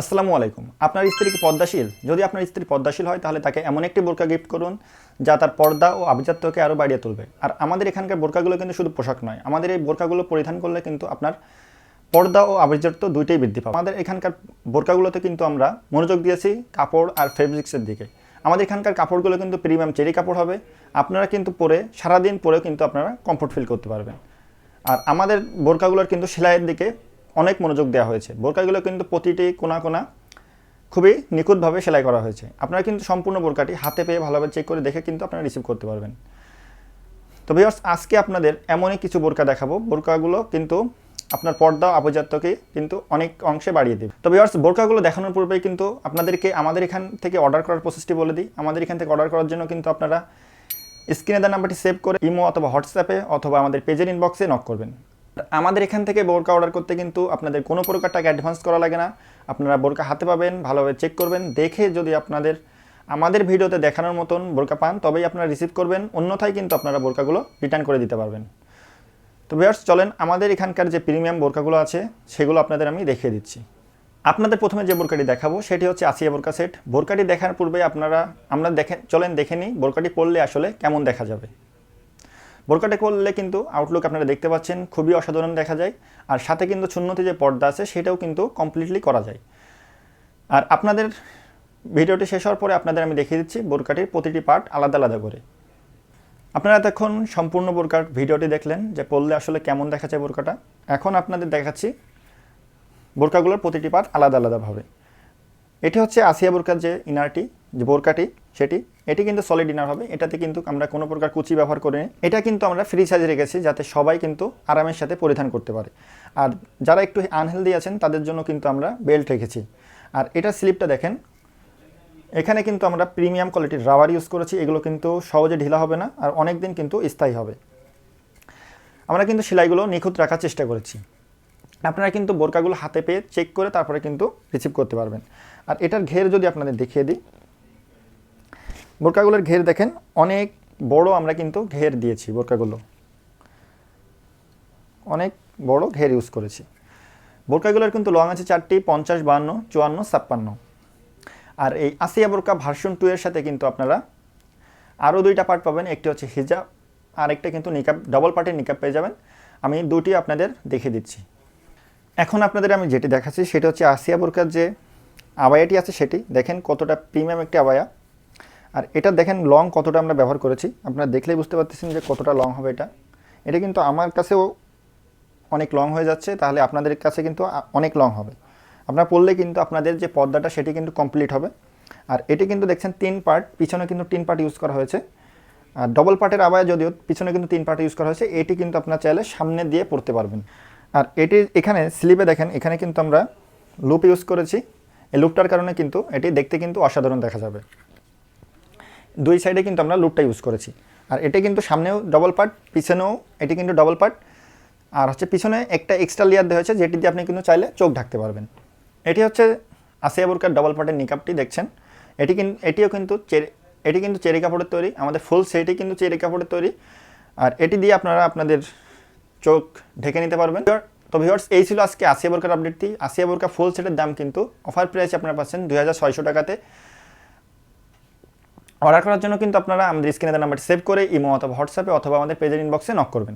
আসসালামু আলাইকুম। আপনার স্ত্রী কি পদ্মাশীল? যদি আপনার স্ত্রী পদ্মাশীল হয়, তাহলে তাকে এমন একটি বোরকা গিফট করুন, যা তার পর্দা ও আভিজাত্যকে আরও বাড়িয়ে তুলবে। আর আমাদের এখানকার বোরকাগুলো কিন্তু শুধু পোশাক নয়, আমাদের এই বোরকাগুলো পরিধান করলে কিন্তু আপনার পর্দা ও আভিজাত্য দুইটাই বৃদ্ধি পাবে। আমাদের এখানকার বোরকাগুলোতে কিন্তু আমরা মনোযোগ দিয়েছি কাপড় আর ফেব্রিক্সের দিকে। আমাদের এখানকার কাপড়গুলো কিন্তু প্রিমিয়াম চেরি কাপড় হবে। আপনারা কিন্তু পরে, সারাদিন পরেও কিন্তু আপনারা কমফোর্ট ফিল করতে পারবেন। আর আমাদের বোরকাগুলোর কিন্তু সেলাইয়ের দিকে অনেক মনোযোগ দেওয়া হয়েছে। বোরকাগুলো কিন্তু প্রতিটি কোনা কোনা খুবই নিখুঁতভাবে সেলাই করা হয়েছে। আপনারা কিন্তু সম্পূর্ণ বোরকাটি হাতে পেয়ে ভালোভাবে চেক করে দেখে কিন্তু আপনারা রিসিভ করতে পারবেন। তো ভিউয়ার্স আজকে আপনাদের এমনই কিছু বোরকা দেখাবো। বোরকাগুলো কিন্তু আপনার পর্দা আভিজাত্যকে কিন্তু অনেক অংশে বাড়িয়ে দেবে। তো ভিউয়ার্স বোরকাগুলো দেখানোর পূর্বেই কিন্তু আপনাদেরকে আমাদের এখান থেকে অর্ডার করার প্রসেসটি বলে দিই। আমাদের এখান থেকে অর্ডার করার জন্য কিন্তু আপনারা স্ক্রিনে দেওয়া নাম্বারটি সেভ করে ইমো অথবা হোয়াটসঅ্যাপে অথবা আমাদের পেজের ইনবক্সে নক করবেন। আমাদের এখান থেকে বোরকা অর্ডার করতে কিন্তু আপনাদের কোনো প্রকার টাকা অ্যাডভান্স করা লাগে না। আপনারা বোরকা হাতে পাবেন, ভালোভাবে চেক করবেন, দেখে যদি আপনাদের, আমাদের ভিডিওতে দেখানোর মতন বোরকা পান, তবেই আপনারা রিসিভ করবেন, অন্যথায় কিন্তু আপনারা বোরকাগুলো রিটার্ন করে দিতে পারবেন। তো ভিউয়ার্স চলেন আমাদের এখানকার যে প্রিমিয়াম বোরকাগুলো আছে, সেগুলো আপনাদের আমি দেখিয়ে দিচ্ছি। আপনাদের প্রথমে যে বোরকাটি দেখাবো, সেটি হচ্ছে আসিয়া বোরকা সেট বোরকাটি দেখার পূর্বে আপনারা, আমরা দেখে, চলেন দেখে নিই বোরকাটি পরলে আসলে কেমন দেখা যাবে। বোরকাটি করলে কিন্তু আউটলুক আপনারা দেখতে পাচ্ছেন, খুবই অসাধারণ দেখা যায়। আর সাথে কিন্তু শূন্যতে যে পর্দা আছে, সেটাও কিন্তু কমপ্লিটলি করা যায়। আর আপনাদের ভিডিওটি শেষ হওয়ার পরে আপনাদের আমি দেখিয়ে দিচ্ছি বোরকাটির প্রতিটি পার্ট আলাদা আলাদা করে। আপনারা এতক্ষণ সম্পূর্ণ বোরকার ভিডিওটি দেখলেন যে পড়লে আসলে কেমন দেখা যায় বোরকাটা। এখন আপনাদের দেখাচ্ছি বোরকাগুলোর প্রতিটি পার্ট আলাদা আলাদাভাবে। এটি হচ্ছে আসিয়া বোরকার যে ইনারটি, যে বোরকাটি, সেটি। এটি কিন্তু সলিড ইনার হবে। এটাতে কিন্তু আমরা কোনো প্রকার কুচি ব্যবহার করিনি। এটা কিন্তু আমরা ফ্রি সাইজে রেখেছি যাতে সবাই কিন্তু আরামের সাথে পরিধান করতে পারে। আর যারা একটু আনহেলদি আছেন, তাদের জন্য কিন্তু আমরা বেল্ট রেখেছি। আর এটার স্লিপটা দেখেন। এখানে কিন্তু আমরা প্রিমিয়াম কোয়ালিটির রাবার ইউজ করেছি। এগুলো কিন্তু সহজে ঢিলা হবে না। আর অনেক দিন কিন্তু স্থায়ী হবে। আমরা কিন্তু সেলাইগুলো নিখুঁত রাখার চেষ্টা করেছি। আপনারা কিন্তু বোরকাগুলো হাতে পেয়ে চেক করে তারপরে কিন্তু রিসিভ করতে পারবেন। আর এটার ঘের যদি আপনাদের দেখিয়ে দিই, বোরকাগুলোর ঘের দেখেন, অনেক বড় আমরা কিন্তু ঘের দিয়েছি বোরকাগুলো। অনেক বড় ঘের ইউজ করেছি। বোরকাগুলোর কিন্তু লং আছে চারটি, পঞ্চাশ বান্ন চুয়ান্ন, ছাপ্পান্ন। আর এই আসিয়া বোরকা ভার্সন টু এর সাথে কিন্তু আপনারা আরও দুইটা পার্ট পাবেন, একটি হচ্ছে হিজাব আর একটা কিন্তু নিকাপ ডবল পার্টের নিকাপ পেয়ে যাবেন। আমি দুটি আপনাদের দেখিয়ে দিচ্ছি। এখন আপনাদের আমি যেটি দেখাচ্ছি, সেটা হচ্ছে আসিয়া বোরকার যে আবায়াটি আছে সেটি। দেখেন কতটা প্রিমিয়াম একটি আবায়া। আর এটা দেখেন লং কতটা আমরা ব্যবহার করেছি। আপনারা দেখলেই বুঝতে পারতেছেন যে কতটা লং হবে এটা। এটা কিন্তু আমার কাছেও অনেক লং হয়ে যাচ্ছে, তাহলে আপনাদের কাছে কিন্তু অনেক লং হবে। আপনারা পড়লে কিন্তু আপনাদের যে পর্দাটা, সেটি কিন্তু কমপ্লিট হবে। আর এটি কিন্তু দেখছেন তিন পার্ট, পিছনে কিন্তু তিন পার্ট ইউজ করা হয়েছে। আর ডবল পার্টের আবায় যদিও পিছনে কিন্তু তিন পার্ট ইউজ করা হয়েছে, এটি কিন্তু আপনার চাইলে সামনে দিয়ে পড়তে পারবেন। আর এটি এখানে স্লিপে দেখেন, এখানে কিন্তু আমরা লুপ ইউজ করেছি। এই লুপটার কারণে কিন্তু এটি দেখতে কিন্তু অসাধারণ দেখা যাবে। দুই সাইডে কিন্তু আমরা লুপটা ইউজ করেছি। আর এটা কিন্তু সামনেও ডবল পার্ট পিছনেও এটি কিন্তু ডবল পার্ট আর হচ্ছে পিছনে একটা এক্সট্রা লেয়ার দেওয়া হয়েছে, যেটি দিয়ে আপনি কিন্তু চাইলে চোখ ঢাকতে পারবেন। এটি হচ্ছে আসিয়া বোরকার ডবল পার্টের নিকাপটি দেখছেন। এটি কিন্তু এটিও কিন্তু এটি কিন্তু চেরি কাপড়ের তৈরি। আমাদের ফুল সেটই কিন্তু চেরি কাপড়ের তৈরি। আর এটি দিয়ে আপনারা আপনাদের চোখ ঢেকে নিতে পারবেন। তো ভিওর্স এই ছিল আজকে আসিয়া বোরকার আপডেটটি আসিয়া বোরকা ফুল সেটের দাম কিন্তু অফার প্রাইসে আপনারা পাচ্ছেন দুই হাজার ছয়শো টাকাতে। অর্ডার করার জন্য কিন্তু আপনারা আমাদের স্ক্রিনে নাম্বার সেভ করে, ইমো অথবা হোয়াটসঅ্যাপে অথবা আমাদের পেজের ইনবক্সে নক করবেন।